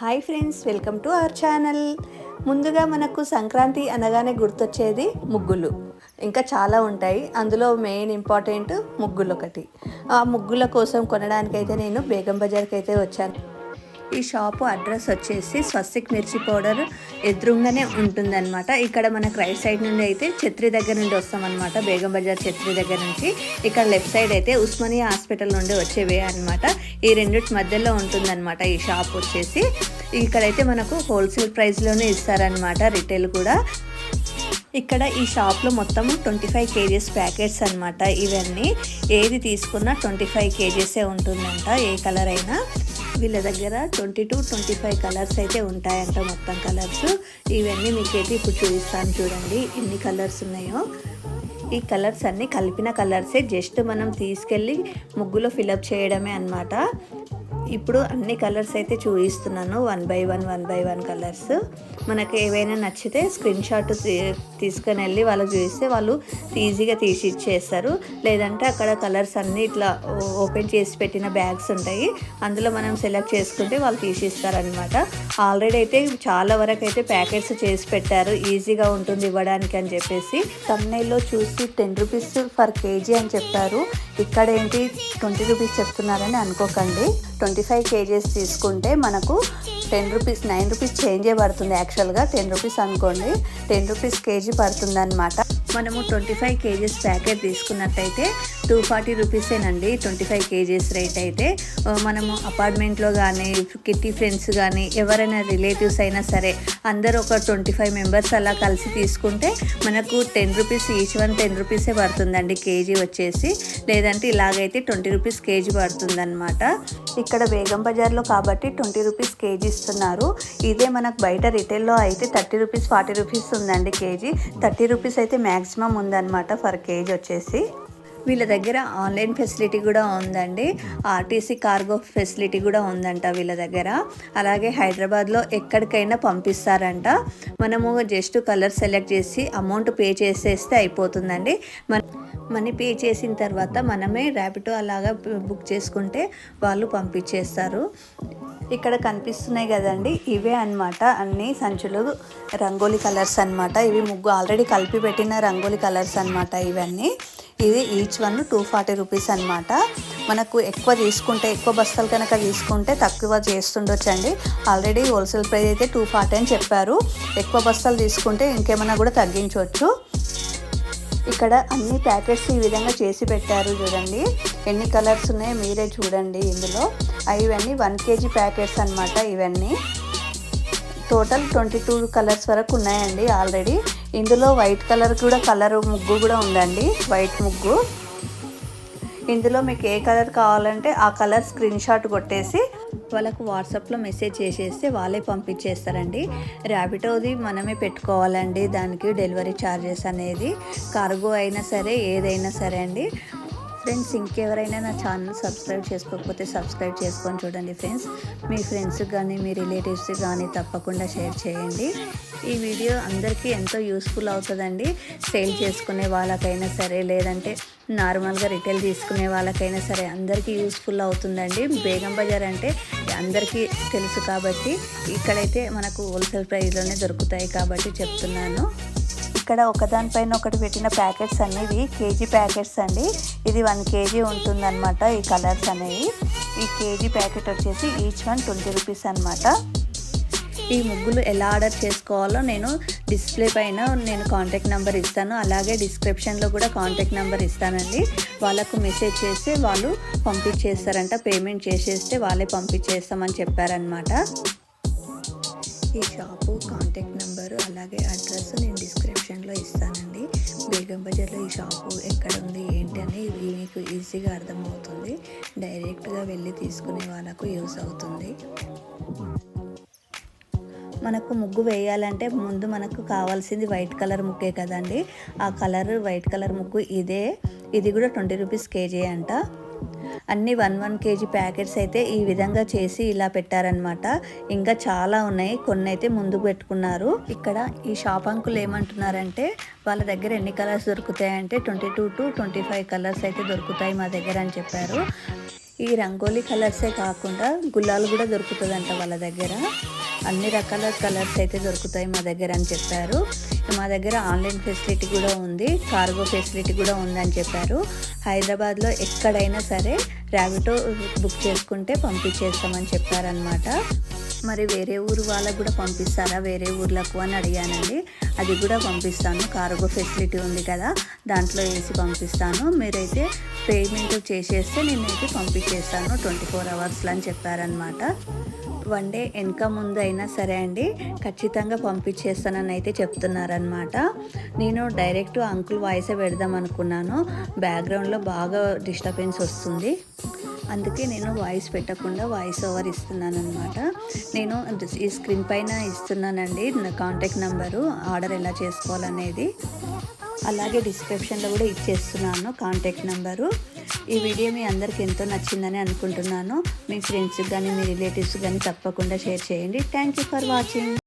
Hi friends welcome to our channel. ముందుగా మనకు సంక్రాంతి అనగానే గుర్తొచ్చేది ముగ్గులు. ఇంకా చాలా ఉంటాయి. అందులో మెయిన్ ఇంపార్టెంట్ ముగ్గులు ఒకటి ఆ ముగ్గుల కోసం కొనడానికైతే నేను బేగం బజార్కి అయితే వచ్చాను. ఈ షాపు అడ్రస్ వచ్చేసి స్వస్తిక్ మిర్చి పౌడర్ ఎదురుగానే ఉంటుందన్నమాట. ఇక్కడ మనకు రైట్ సైడ్ నుండి అయితే ఛత్రి దగ్గర నుండి వస్తామన్నమాట. బేగం బజార్ ఛత్రి దగ్గర నుంచి. ఇక్కడ లెఫ్ట్ సైడ్ అయితే ఉస్మానియా హాస్పిటల్ నుండి వచ్చేవే అనమాట ఈ రెండిటి మధ్యలో ఉంటుందన్నమాట ఈ షాప్ వచ్చేసి. ఇక్కడైతే మనకు హోల్సేల్ ప్రైస్లోనే ఇస్తారనమాట రిటైల్ కూడా. ఇక్కడ ఈ షాప్లో మొత్తం ట్వంటీ ఫైవ్ కేజీస్ ప్యాకెట్స్ అనమాట ఇవన్నీ ఏది తీసుకున్నా ట్వంటీ ఫైవ్ కేజీసే ఉంటుందంట ఏ కలర్ అయినా. వీళ్ళ దగ్గర twenty two twenty five colours అయితే ఉంటాయంట మొత్తం కలర్స్ ఇవన్నీ మీకైతే ఇప్పుడు చూపిస్తాను చూడండి ఎన్ని కలర్స్ ఉన్నాయో. ఈ కలర్స్ అన్నీ కలిపిన కలర్సే జస్ట్ మనం తీసుకెళ్ళి ముగ్గులో ఫిలప్ చేయడమే అన్నమాట. ఇప్పుడు అన్ని కలర్స్ అయితే చూపిస్తున్నాను one by one one by one colours మనకి ఏవైనా నచ్చితే స్క్రీన్ షాట్ తీసుకొని వెళ్ళి వాళ్ళకి చూస్తే వాళ్ళు ఈజీగా తీసి ఇచ్చేస్తారు. లేదంటే అక్కడ కలర్స్ అన్నీ ఇట్లా ఓపెన్ చేసి పెట్టిన బ్యాగ్స్ ఉంటాయి. అందులో మనం సెలెక్ట్ చేసుకుంటే వాళ్ళు తీసిస్తారనమాట ఆల్రెడీ అయితే చాలా వరకు అయితే ప్యాకెట్స్ చేసి పెట్టారు. ఈజీగా ఉంటుంది ఇవ్వడానికి అని చెప్పేసి. తమ్నైల్లో చూసి టెన్ రూపీస్ ఫర్ కేజీ అని చెప్పారు. ఇక్కడ ఏంటి ట్వంటీ రూపీస్ చెప్తున్నారని అనుకోకండి. ట్వంటీ ఫైవ్ కేజీస్ తీసుకుంటే మనకు టెన్ రూపీస్ నైన్ రూపీస్ చేంజే పడుతుంది? యాక్చువల్గా టెన్ రూపీస్ అనుకోండి. టెన్ రూపీస్ కేజీ పడుతుంది అనమాట మనము ట్వంటీ ఫైవ్ కేజీస్ ప్యాకెట్ తీసుకున్నట్టయితే టూ ఫార్టీ రూపీసేనండి. ట్వంటీ ఫైవ్ కేజీస్ రేట్ అయితే మనము అపార్ట్మెంట్లో కానీ కిట్టి ఫ్రెండ్స్ కానీ ఎవరైనా రిలేటివ్స్ అయినా సరే అందరూ ఒక ట్వంటీ ఫైవ్ మెంబర్స్ అలా కలిసి తీసుకుంటే మనకు ten rupees each one ten రూపీసే పడుతుందండి కేజీ వచ్చేసి. లేదంటే ఇలాగైతే ట్వంటీ రూపీస్ కేజీ పడుతుందన్నమాట. ఇక్కడ బేగం బజార్లో కాబట్టి ట్వంటీ రూపీస్ కేజీ ఇస్తున్నారు. ఇదే మనకు బయట రిటైల్లో అయితే థర్టీ రూపీస్ ఫార్టీ రూపీస్ ఉందండి కేజీ. థర్టీ రూపీస్ అయితే మ్యాక్సిమం ఉందన్నమాట ఫర్ కేజీ వచ్చేసి. వీళ్ళ దగ్గర ఆన్లైన్ ఫెసిలిటీ కూడా ఉందండి. ఆర్టీసీ కార్గో ఫెసిలిటీ కూడా ఉందంట వీళ్ళ దగ్గర. అలాగే హైదరాబాద్లో ఎక్కడికైనా పంపిస్తారంట. మనము జస్ట్ కలర్ సెలెక్ట్ చేసి అమౌంట్ పే చేసేస్తే అయిపోతుందండి. మన మనీ పే చేసిన తర్వాత మనమే ర్యాపిడో అలాగా బుక్ చేసుకుంటే వాళ్ళు పంపించేస్తారు. ఇక్కడ కనిపిస్తున్నాయి కదండి ఇవే అన్నమాట. అన్ని సంచులు రంగోలీ కలర్స్ అన్నమాట. ఇవి ముగ్గు ఆల్రెడీ కలిపి పెట్టిన రంగోలీ కలర్స్ అన్నమాట ఇవన్నీ. ఇది each one two forty rupees అనమాట మనకు ఎక్కువ తీసుకుంటే ఎక్కువ బస్తాలు కనుక తీసుకుంటే తక్కువ చేస్తుండొచ్చండి. ఆల్రెడీ హోల్సేల్ ప్రైస్ అయితే టూ ఫార్టీ అని చెప్పారు. ఎక్కువ బస్తాలు తీసుకుంటే ఇంకేమైనా కూడా తగ్గించవచ్చు ఇక్కడ అన్ని ప్యాకెట్స్ ఈ విధంగా చేసి పెట్టారు చూడండి. ఎన్ని కలర్స్ ఉన్నాయో మీరే చూడండి ఇందులో. ఇవన్నీ వన్ కేజీ ప్యాకెట్స్ అన్నమాట ఇవన్నీ. టోటల్ ట్వంటీ టూ కలర్స్ వరకు ఉన్నాయండి ఆల్రెడీ. ఇందులో వైట్ కలర్ కూడా కలర్ ముగ్గు కూడా ఉందండి. వైట్ ముగ్గు. ఇందులో మీకు ఏ కలర్ కావాలంటే ఆ కలర్ స్క్రీన్ షాట్ కొట్టేసి వాళ్ళకు వాట్సాప్లో మెసేజ్ చేసేస్తే వాళ్ళే పంపించేస్తారండి. ర్యాబిటోది మనమే పెట్టుకోవాలండి దానికి డెలివరీ ఛార్జెస్ అనేది. కార్గో అయినా సరే ఏదైనా సరే అండి. ఫ్రెండ్స్ ఇంకెవరైనా నా ఛానల్ సబ్స్క్రైబ్ చేసుకోకపోతే సబ్స్క్రైబ్ చేసుకొని చూడండి ఫ్రెండ్స్. మీ ఫ్రెండ్స్ కానీ మీ రిలేటివ్స్ కానీ తప్పకుండా షేర్ చేయండి. ఈ వీడియో అందరికీ ఎంతో యూస్ఫుల్ అవుతుందండి. సేల్ చేసుకునే వాళ్ళకైనా సరే లేదంటే నార్మల్గా రిటైల్ తీసుకునే వాళ్ళకైనా సరే అందరికీ యూస్ఫుల్ అవుతుందండి. బేగం బజార్ అంటే అందరికీ తెలుసు కాబట్టి ఇక్కడైతే మనకు హోల్సేల్ ప్రైస్లోనే దొరుకుతాయి కాబట్టి చెప్తున్నాను. ఇక్కడ ఒకదానిపైన ఒకటి పెట్టిన ప్యాకెట్స్ అనేవి కేజీ ప్యాకెట్స్ అండి. ఇది వన్ కేజీ ఉంటుందన్నమాట ఈ కలర్స్ అనేవి. ఈ కేజీ ప్యాకెట్ వచ్చేసి ఈచ్ వన్ ట్వంటీ రూపీస్ అనమాట ఈ ముగ్గులు ఎలా ఆర్డర్ చేసుకోవాలో నేను డిస్ప్లే పైన నేను కాంటాక్ట్ నెంబర్ ఇస్తాను. అలాగే డిస్క్రిప్షన్లో కూడా కాంటాక్ట్ నెంబర్ ఇస్తానండి. వాళ్ళకు మెసేజ్ చేస్తే వాళ్ళు పంపించేస్తారంట. పేమెంట్ చేసేస్తే వాళ్ళే పంపించేస్తామని చెప్పారనమాట ఈ షాపు కాంటాక్ట్ నెంబరు అలాగే అడ్రస్ నేను డిస్క్రిప్షన్లో ఇస్తానండి. బేగం బజార్లో ఈ షాపు ఎక్కడ ఉంది ఏంటి అని ఇది మీకు ఈజీగా అర్థమవుతుంది. డైరెక్ట్గా వెళ్ళి తీసుకునే వాళ్ళకు యూస్ అవుతుంది. మనకు ముగ్గు వేయాలంటే ముందు మనకు కావాల్సింది వైట్ కలర్ ముగ్గే కదండి. ఆ కలర్ వైట్ కలర్ ముగ్గు ఇదే. ఇది కూడా ట్వంటీ రూపీస్ కేజీ అంట. అన్ని వన్ వన్ కేజీ ప్యాకెట్స్ అయితే ఈ విధంగా చేసి ఇలా పెట్టారనమాట ఇంకా చాలా ఉన్నాయి. కొన్ని అయితే ముందుకు పెట్టుకున్నారు. ఇక్కడ ఈ షాప్ అంకులు ఏమంటున్నారంటే వాళ్ళ దగ్గర ఎన్ని colours దొరుకుతాయంటే twenty two to twenty five colours అయితే దొరుకుతాయి మా దగ్గర అని చెప్పారు. ఈ రంగోలీ కలర్సే కాకుండా గులాలు కూడా దొరుకుతుందంట వాళ్ళ దగ్గర. అన్ని రకాల కలర్స్ అయితే దొరుకుతాయి మా దగ్గర అని చెప్పారు. మా దగ్గర ఆన్లైన్ ఫెసిలిటీ కూడా ఉంది కార్గో ఫెసిలిటీ కూడా ఉందని చెప్పారు. హైదరాబాద్లో ఎక్కడైనా సరే ర్యాబిటో బుక్ చేసుకుంటే పంపించేస్తామని చెప్పారనమాట మరి వేరే ఊరు వాళ్ళకు కూడా పంపిస్తారా? వేరే ఊర్లకు అని అడిగానండి. అది కూడా పంపిస్తాను. కార్గో ఫెసిలిటీ ఉంది కదా దాంట్లో వేసి పంపిస్తాను. మీరైతే పేమెంట్ చేసేస్తే నేనైతే పంపించేస్తాను. ట్వంటీ ఫోర్ అవర్స్లో అని చెప్పారనమాట వన్ డే వెనక ముందు అయినా సరే అండి ఖచ్చితంగా పంపించేస్తానని అయితే చెప్తున్నారనమాట నేను డైరెక్ట్ అంకుల్ వాయిసే పెడదాం అనుకున్నాను. బ్యాక్గ్రౌండ్లో బాగా డిస్టర్బెన్స్ వస్తుంది. అందుకే నేను వాయిస్ పెట్టకుండా వాయిస్ ఓవర్ ఇస్తున్నాను అనమాట నేను ఈ స్క్రీన్ పైన ఇస్తున్నానండి నా కాంటాక్ట్ నెంబరు ఆర్డర్ ఎలా చేసుకోవాలనేది. అలాగే డిస్క్రిప్షన్లో కూడా ఇచ్చేస్తున్నాను కాంటాక్ట్ నెంబరు. ఈ వీడియో మీ అందరికి ఎంతో నచ్చిందని అనుకుంటున్నాను. మీ ఫ్రెండ్స్కి కానీ మీ రిలేటివ్స్ కానీ తప్పకుండా షేర్ చేయండి. Thank you for watching.